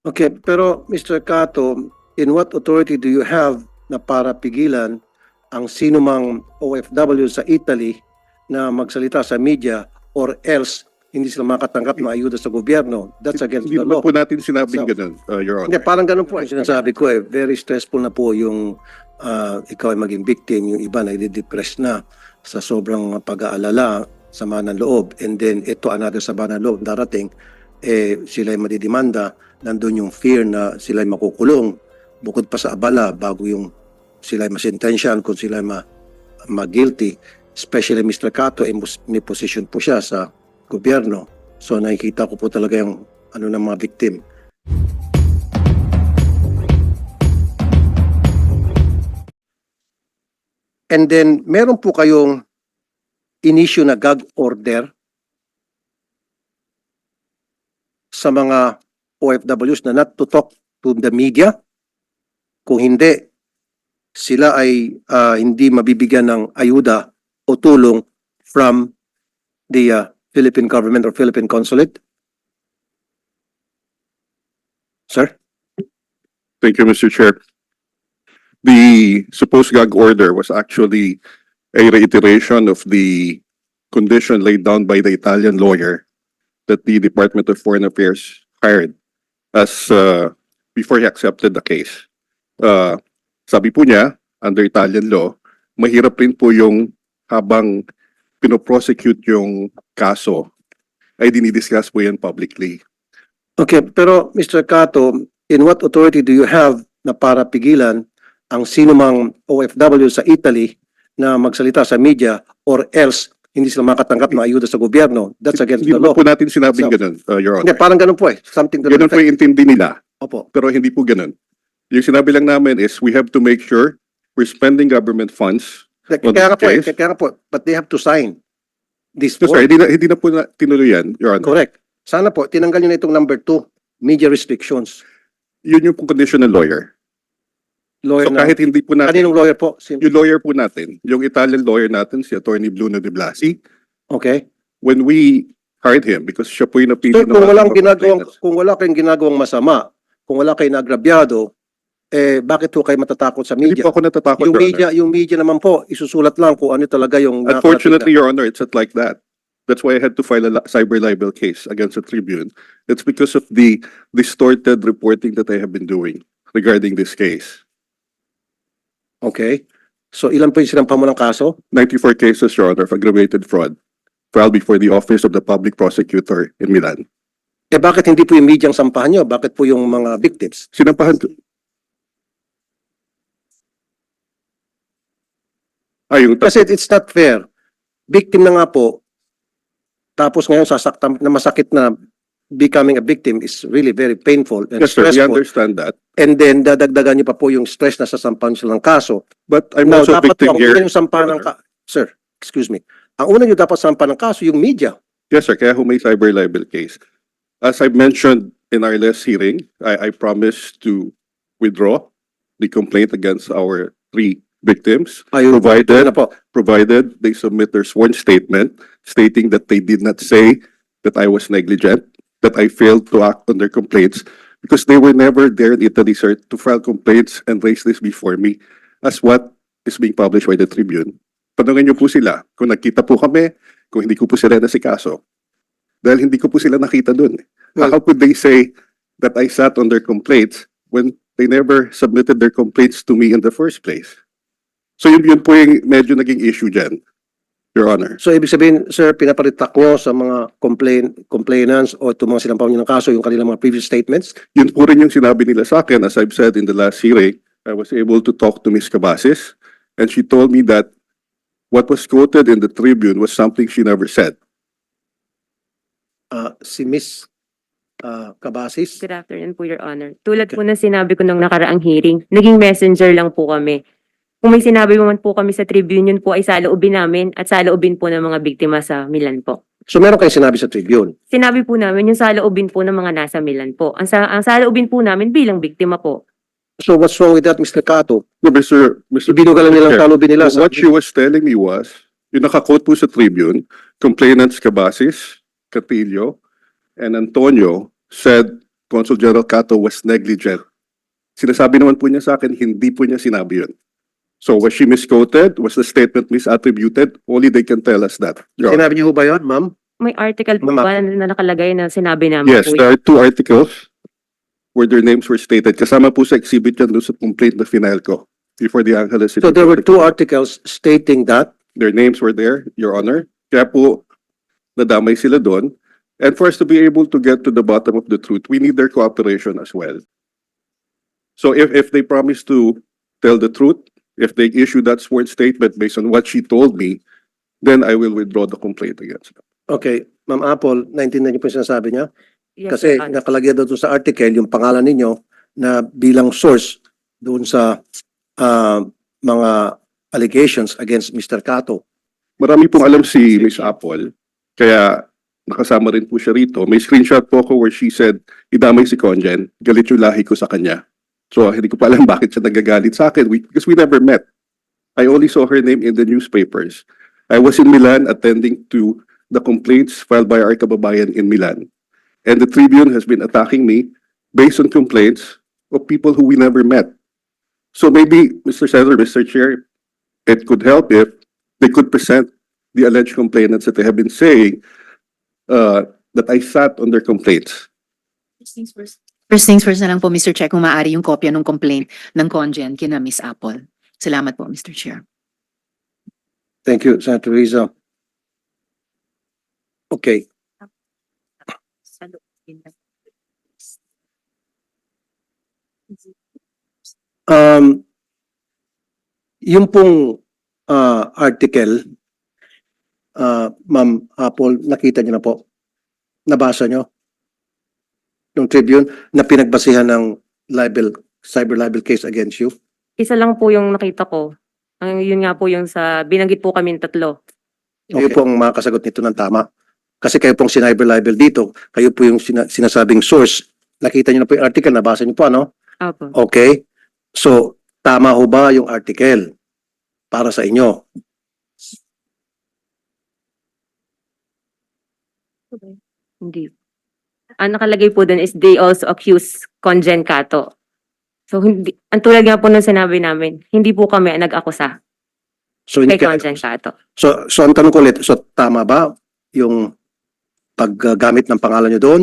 Okay, pero Mr. Cato, in what authority do you have na para pigilan ang sinumang OFW sa Italy na magsalita sa media or else hindi sila makatanggap ng ayuda sa gobyerno? That's against Hindi the law. po natin sinabing So- ganun, uh, Your Hindi, Honor. parang ganun po ang sinasabi ko eh. Very stressful na po yung ah, ikaw ay maging victim, yung iba na depress na sa sobrang pag-aalala, sama ng loob. And then ito another sama ng loob darating, eh sila ay madidimanda, nandun yung fear na sila ay makukulong. Bukod pa sa abala, bago yung sila ay masintensyan, kung sila ay ma, ma-guilty. Especially Mr. Cato, eh, may position po siya sa gobyerno. So nakikita ko po talaga yung ano ng mga victim. And then, meron po kayong in-issue na gag order sa mga OFWs na not to talk to the media. Kung hindi, sila ay ah, hindi mabibigyan ng ayuda o tulong from the ah, Philippine government or Philippine consulate. Sir? Thank you, Mr. Chair. The supposed gag order was actually a reiteration of the condition laid down by the Italian lawyer that the Department of Foreign Affairs hired as uh, before he accepted the case. Uh, sabi po niya, under Italian law, mahirap rin po yung habang pinoprosecute yung kaso, ay dinidiscuss po yan publicly. Okay, pero Mr. Cato, in what authority do you have na para pigilan ang sinumang OFW sa Italy na magsalita sa media or else hindi sila makatanggap ng ayuda sa gobyerno? That's against Hindi the law. po natin sinabing So- ganun, uh, Your Hindi, Honor. parang ganun po eh. Something to Ganun po effect. yung intindi nila, Opo. pero hindi po ganun. Yung sinabi lang namin is we have to make sure we're spending government funds. Kaya On kaya po, eh, this case? kaya nga po, but they have to sign this form. sorry, hindi na, hindi na po na, tinuloy yan, Your Honor. Correct. Sana po, tinanggal nyo na itong number two, media restrictions. Yun yung condition ng lawyer. Lawyer So na, kahit hindi po natin, kaninong lawyer po? Sin- yung lawyer po natin, yung Italian lawyer natin, si Attorney Bruno de Blasi, Okay. when we hired him, because siya po yung napili Sir, ng kung walang ginagawang, kung wala kayong ginagawang masama, kung wala kayong nagrabyado, eh, bakit po kayo matatakot sa Hindi media? po ako natatakot, Yung Your media, Honor. yung media naman po, isusulat lang kung ano talaga yung Unfortunately, Your Honor, it's not like that. That's why I had to file a cyber libel case against the Tribune. It's because of the distorted reporting that I have been doing regarding this case. Okay. So, ilan po yung sinampang mo ng kaso? 94 cases, Your Honor, of aggravated fraud filed before the Office of the Public Prosecutor in Milan. Eh, bakit hindi po yung media ang sampahan nyo? Bakit po yung mga victims? Sinampahan ko. Ay, yung Kasi it's not fair. Victim na nga po, tapos ngayon sasaktan na masakit na becoming a victim is really very painful and Yes, sir, we stressful. understand that. And then, dadagdagan niyo pa po yung stress na sasampahan sila ng kaso. But I'm also a dapat po, victim ang here. una yung sampahan ng ka- Sir, excuse me. Ang una nyo dapat sampahan ng kaso, yung media. Yes, sir. Kaya ho may cyber libel case. As I mentioned in our last hearing, I, I promised to withdraw the complaint against our three victims, Ayun, provided, na po. provided they submit their sworn statement stating that they did not say that I was negligent, that I failed to act on their complaints, because they were never there in Italy, sir, to file complaints and raise this before me as what is being published by the Tribune. Tanungin niyo po sila kung nakita po kami, kung hindi ko po sila nasikaso. Dahil hindi ko po sila nakita dun. Well- How could they say that I sat on their complaints when they never submitted their complaints to me in the first place? So yun, yun po yung medyo naging issue dyan, Your Honor. So, ibig sabihin, sir, pinaparitak nyo sa mga complain, complainants o itong mga sinampahan nyo ng kaso, yung kanilang mga previous statements. Yun po rin yung sinabi nila sa akin. As I've said in the last hearing, I was able to talk to Ms. Cabasis and she told me that what was quoted in the Tribune was something she never said. Ah, si Miss ah, Cabasis. Good afternoon po, Your Honor. Tulad po ng sinabi ko nung nakaraang hearing, naging messenger lang po kami. Kung may sinabi man po kami sa Tribune, yun po ay saloobin namin at saloobin po ng mga biktima sa Milan po. So, meron kayong sinabi sa Tribune. Sinabi po namin yung saloobin po ng mga nasa Milan po. Ang, sa, ang saloobin po namin bilang biktima po. So, what's wrong with that, Mr. Cato? No, Mr. Mr. Ibinugalan nilang Chair, talubin nila sa... What she was telling me was, yung nakakote po sa Tribune, complainants Cabasis, Catillo, and Antonio said Consul General Cato was negligent. Sinasabi naman po niya sa akin, hindi po niya sinabi yun. So was she misquoted? Was the statement misattributed? Only they can tell us that. Your Honor. Sinabi niyo ho ba yun, ma'am? May article po Ma'am. ba na nakalagay na sinabi namin Yes, po there are two articles where their names were stated. Kasama po sa exhibit yan doon sa complaint na final ko before the Angeles City. So there were two articles stating that. Their names were there, Your Honor. Kaya po, nadamay sila doon. And for us to be able to get to the bottom of the truth, we need their cooperation as well. So if, if they promise to tell the truth, if they issue that sworn statement based on what she told me, then I will withdraw the complaint against them. Okay, Ma'am Apple, naintindihan niyo po yung sinasabi niya? Yes, Kasi Your Honor. nakalagay doon sa article yung pangalan ninyo na bilang source doon sa ah, mga allegations against Mr. Cato. Marami pong alam si Miss Apple, kaya nakasama rin po siya rito. May screenshot po ako where she said, idamay si Conjen, galit yung lahi ko sa kanya. So hindi ko pa alam bakit siya nagagalit sa akin we, because we never met. I only saw her name in the newspapers. I was in Milan attending to the complaints filed by our kababayan in Milan. And the Tribune has been attacking me based on complaints of people who we never met. So maybe, Mr. Senator, Mr. Chair, it could help if they could present the alleged complainants that they have been saying uh, that I sat on their complaints. First things first. First things first na lang po, Mr. Chair, kung maaari yung kopya ng complaint ng Congen kina Miss Apple. Salamat po, Mr. Chair. Thank you, Senator Rizzo. Okay, um, yung pong ah, article, ah, Ma'am Apple, nakita niyo na po? Nabasa niyo? Yung Tribune na pinagbasihan ng libel, cyber libel case against you? Isa lang po yung nakita ko. Ang yun nga po yung sa binanggit po kami tatlo. Kayo Okay. po ang makakasagot nito ng tama. Kasi kayo pong cyber libel dito, kayo po yung sina- sinasabing source. Nakita niyo na po yung article, nabasa niyo po ano? Apo. Okay? So, tama ho ba yung article para sa inyo? Hindi. Ang nakalagay po dun is they also accuse Conjen Cato. So hindi, ang tulad nga po nung sinabi namin, hindi po kami ang nag-akusa So, hindi kay ka- Conjen Cato. so, so ang tanong ko ulit, so tama ba yung paggamit ng pangalan nyo doon?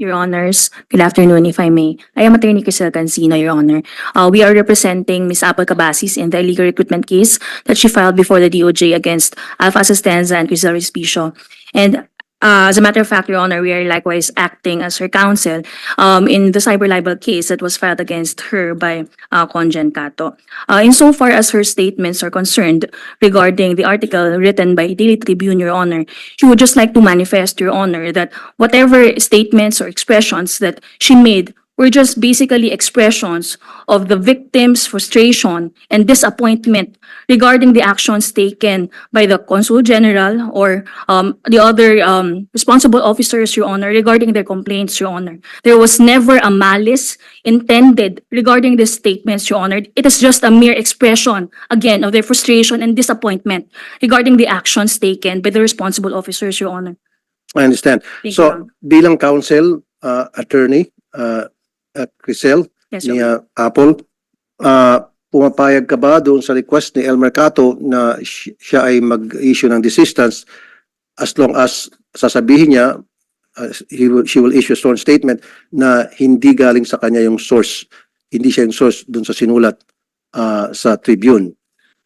Your Honors, good afternoon if I may. I am Attorney Crisel Cancino, Your Honor. Uh, we are representing Ms. Apple Cabasis in the illegal recruitment case that she filed before the DOJ against Alpha Asistenza and Crisel Respicio. And uh, as a matter of fact, Your Honor, we are likewise acting as her counsel um, in the cyber libel case that was filed against her by uh, Conjen Cato. Uh, insofar as her statements are concerned regarding the article written by Daily Tribune, Your Honor, she would just like to manifest, Your Honor, that whatever statements or expressions that she made were just basically expressions of the victim's frustration and disappointment regarding the actions taken by the Consul General or um, the other um, responsible officers, Your Honor, regarding their complaints, Your Honor. There was never a malice intended regarding these statements, Your Honor. It is just a mere expression, again, of their frustration and disappointment regarding the actions taken by the responsible officers, Your Honor. I understand. Thank you, Your So, bilang counsel, uh, attorney, uh, uh, Crisel, Yes, ni Your Honor. uh, Apple, uh, pumapayag ka ba doon sa request ni El Mercato na si- siya ay mag-issue ng desistance as long as sasabihin niya, uh, he will, she will issue a sworn statement na hindi galing sa kanya yung source, hindi siya yung source doon sa sinulat uh, sa Tribune.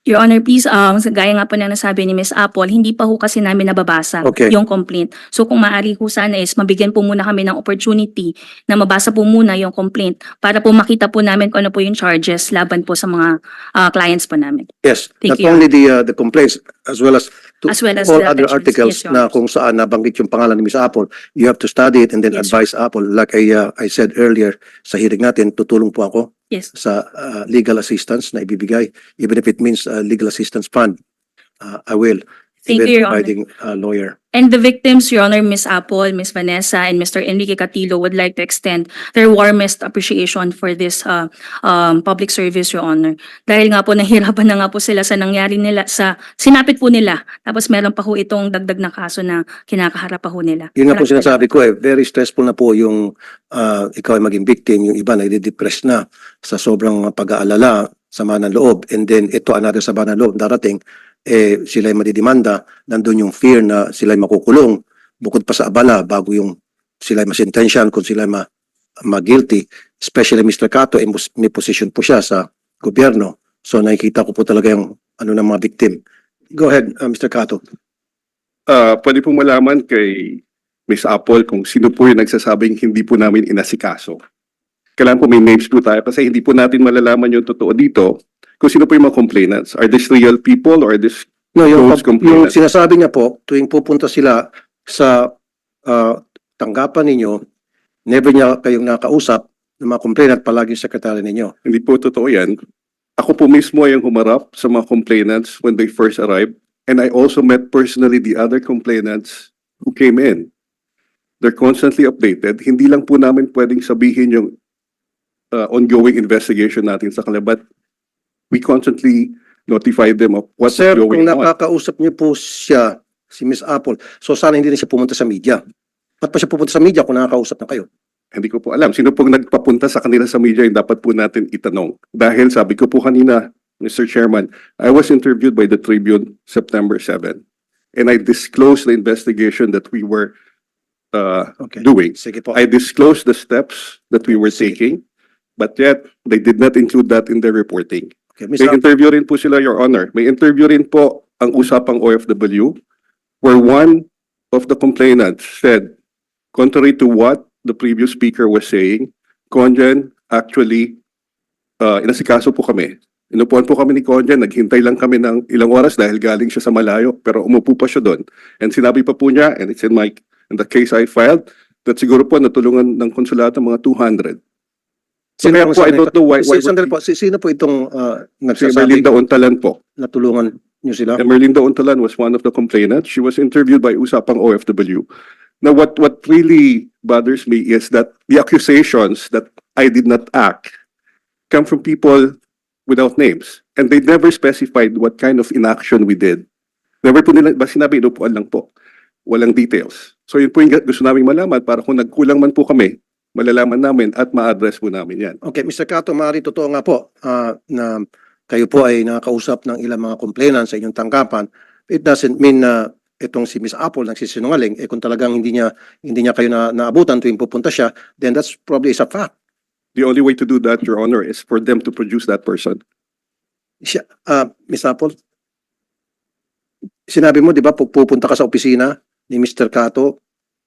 Your Honor, please, um, gaya nga po na nasabi ni Ms. Apple, hindi pa ho kasi namin nababasa Okay. yung complaint. So kung maaari ho sana is mabigyan po muna kami ng opportunity na mabasa po muna yung complaint para po makita po namin kung ano po yung charges laban po sa mga ah, clients po namin. Yes, not Thank you. only the uh, the complaints as well as to As well as all the other articles Yes, Your na Honor. kung saan nabanggit yung pangalan ni Miss Apple, you have to study it and then Yes, advise Apple. Like I uh, I said earlier sa hearing natin, tutulong po ako Yes. sa uh, legal assistance na ibibigay even if it means uh, legal assistance fund. Uh, I will. Thank you, Your Honor. providing uh, lawyer. And the victims, Your Honor, Miss Apple, Miss Vanessa, and Mr. Enrique Catilo would like to extend their warmest appreciation for this uh, um, public service, Your Honor. Dahil nga po nahirapan na nga po sila sa nangyari nila, sa sinapit po nila. Tapos meron pa ho itong dagdag na kaso na kinakaharap pa ho nila. Yun nga po Maraming sinasabi ko eh, very stressful na po yung ah, ikaw ay maging victim, yung iba na depress na sa sobrang pag-aalala, sama ng loob, and then ito another sama ng loob darating, eh sila ay madidimanda, nandun yung fear na sila ay makukulong, bukod pa sa abala bago yung sila ay masintensyan kung sila ay ma, ma-guilty, especially Mr. Cato, eh, may position po siya sa gobyerno. So nakikita ko po talaga yung ano ng mga victim. Go ahead, ah, Mr. Cato. Ah, pwede po malaman kay Miss Apple kung sino po yung nagsasabing hindi po namin inasikaso. Kailangan po may names po tayo kasi hindi po natin malalaman yung totoo dito kung sino po yung mga complainants. Are these real people or are this No, yung, pag- complainants. yung sinasabi niya po, tuwing pupunta sila sa ah, tanggapan ninyo, never niya kayong nakausap ng mga complainant, palagi sekretary ninyo. Hindi po totoo yan. Ako po mismo ay humarap sa mga complainants when they first arrived. And I also met personally the other complainants who came in. They're constantly updated. Hindi lang po namin pwedeng sabihin yung uh, ongoing investigation natin sa kanila, but we constantly notify them of what's Sir, kung going on. nakakausap niyo po siya, si Miss Apple, so sana hindi na siya pumunta sa media. Ba't pa siya pupunta sa media kung nakakausap na kayo? Hindi ko po alam. Sino pong nagpapunta sa kanila sa media yung dapat po natin itanong. Dahil sabi ko po kanina, Mr. Chairman, I was interviewed by the Tribune September 7. And I disclosed the investigation that we were uh, Okay. doing. Sige po. I disclosed the steps that we were taking, but yet they did not include that in their reporting. Okay, May interview rin po sila, Your Honor. May interview rin po ang usapang OFW where one of the complainants said, contrary to what the previous speaker was saying, Conjen actually, uh, inasikaso po kami. Inupuan po kami ni Conjen, naghintay lang kami ng ilang oras dahil galing siya sa malayo, pero umupo pa siya doon. And sinabi pa po niya, and it's in my, in the case I filed, that siguro po natulungan ng konsulata mga 200. So Sino kaya po, I don't know why, why sandali po, si, sino po itong ah, si nagsasabi Merlinda Ontalan po. na tulungan niyo sila? And Merlinda Ontalan was one of the complainants. She was interviewed by Usapang OFW. Now, what, what really bothers me is that the accusations that I did not act come from people without names. And they never specified what kind of inaction we did. Never po nila, ba sinabi, inupuan lang po. Walang details. So yun po yung gusto namin malaman para kung nagkulang man po kami, malalaman namin at ma-address po namin yan. Okay, Mr. Cato, maaari totoo nga po ah, na kayo po ay nakakausap ng ilang mga complainants sa inyong tanggapan. It doesn't mean na itong si Miss Apple nagsisinungaling. Eh kung talagang hindi niya hindi niya kayo na naabutan tuwing pupunta siya, then that's probably is a fact. The only way to do that, Your Honor, is for them to produce that person. Siya, ah, Miss Apple, sinabi mo, di ba, pu- pupunta ka sa opisina ni Mr. Cato,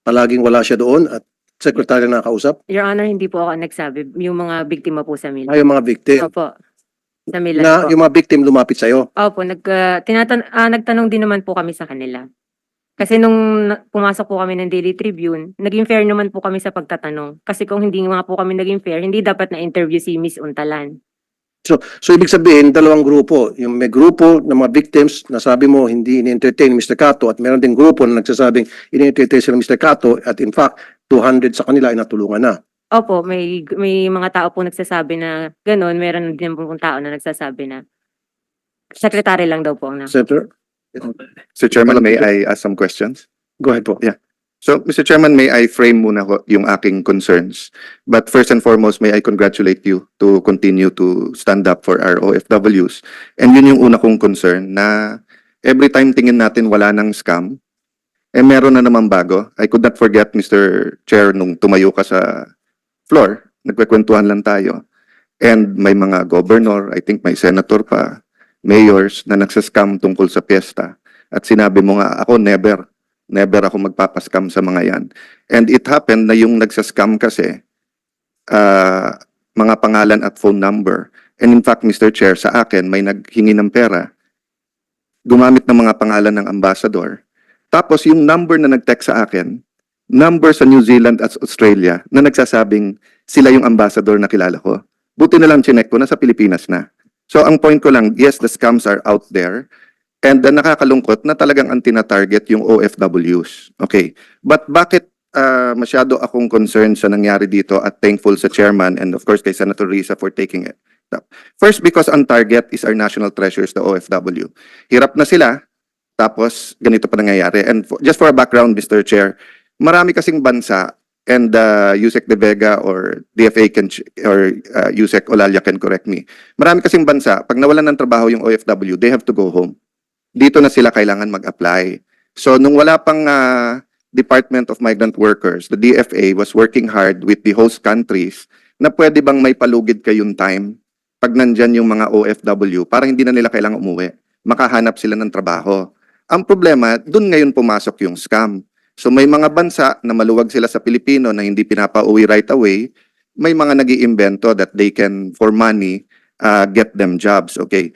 palaging wala siya doon at secretary na nakausap, Your Honor, hindi po ako nagsabi. Yung mga biktima po sa Milan. ay yung mga victim. Opo. Sa Milan Na po. yung mga victim lumapit sa'yo. Opo, nag, ah, tinatan ah, nagtanong din naman po kami sa kanila. Kasi nung na- pumasok po kami ng Daily Tribune, naging fair naman po kami sa pagtatanong. Kasi kung hindi nga po kami naging fair, hindi dapat na-interview si Miss Untalan. So ibig sabihin, dalawang grupo. Yung may grupo ng mga victims na sabi mo hindi ini-entertain ni Mr. Cato at meron din grupo na nagsasabing ini-entertain sila Mr. Cato at in fact, 200 sa kanila ay natulungan na. Opo, may may mga tao po nagsasabi na gano'n. Meron din po tao na nagsasabi na sekretary lang daw po ang na. Senator, Mr. Chairman, may I ask some questions? go ahead po. So, Mr. Chairman, may I frame muna ko yung aking concerns. But first and foremost, may I congratulate you to continue to stand up for our OFWs. And yun yung una kong concern na every time tingin natin wala nang scam, eh meron na naman bago. I could not forget, Mr. Chair, nung tumayo ka sa floor, nagkwekwentuhan lang tayo. And may mga governor, I think may senator pa, mayors na nagsascam tungkol sa piyesta. At sinabi mo nga, ako never, never ako magpapascam sa mga yan. And it happened na yung nagsascam kasi, ah, mga pangalan at phone number. And in fact, Mr. Chair, sa akin, may naghingi ng pera, gumamit ng mga pangalan ng ambassador. Tapos yung number na nag-text sa akin, number sa New Zealand at Australia na nagsasabing sila yung ambassador na kilala ko. Buti na lang chinek ko, nasa Pilipinas na. So ang point ko lang, yes, the scams are out there. And then nakakalungkot na talagang ang tina-target yung OFWs. Okay. But bakit ah, masyado akong concerned sa nangyari dito at thankful sa chairman and of course kay Senator Risa for taking it up. First, because on target is our national treasures, the OFW. Hirap na sila, tapos ganito pa nangyayari. And for- just for a background, Mr. Chair, marami kasing bansa and uh, Yusek De Vega or DFA can or uh, Yusek Olalia can correct me. Marami kasing bansa, pag nawalan ng trabaho yung OFW, they have to go home. Dito na sila kailangan mag-apply. So nung wala pang uh, Department of Migrant Workers, the DFA was working hard with the host countries na pwede bang may palugid kayong time pag nandyan yung mga OFW para hindi na nila kailangang umuwi. Makahanap sila ng trabaho. Ang problema, dun ngayon pumasok yung scam. So may mga bansa na maluwag sila sa Pilipino na hindi pinapauwi right away, may mga nag iimbento that they can, for money, uh, get them jobs. Okay.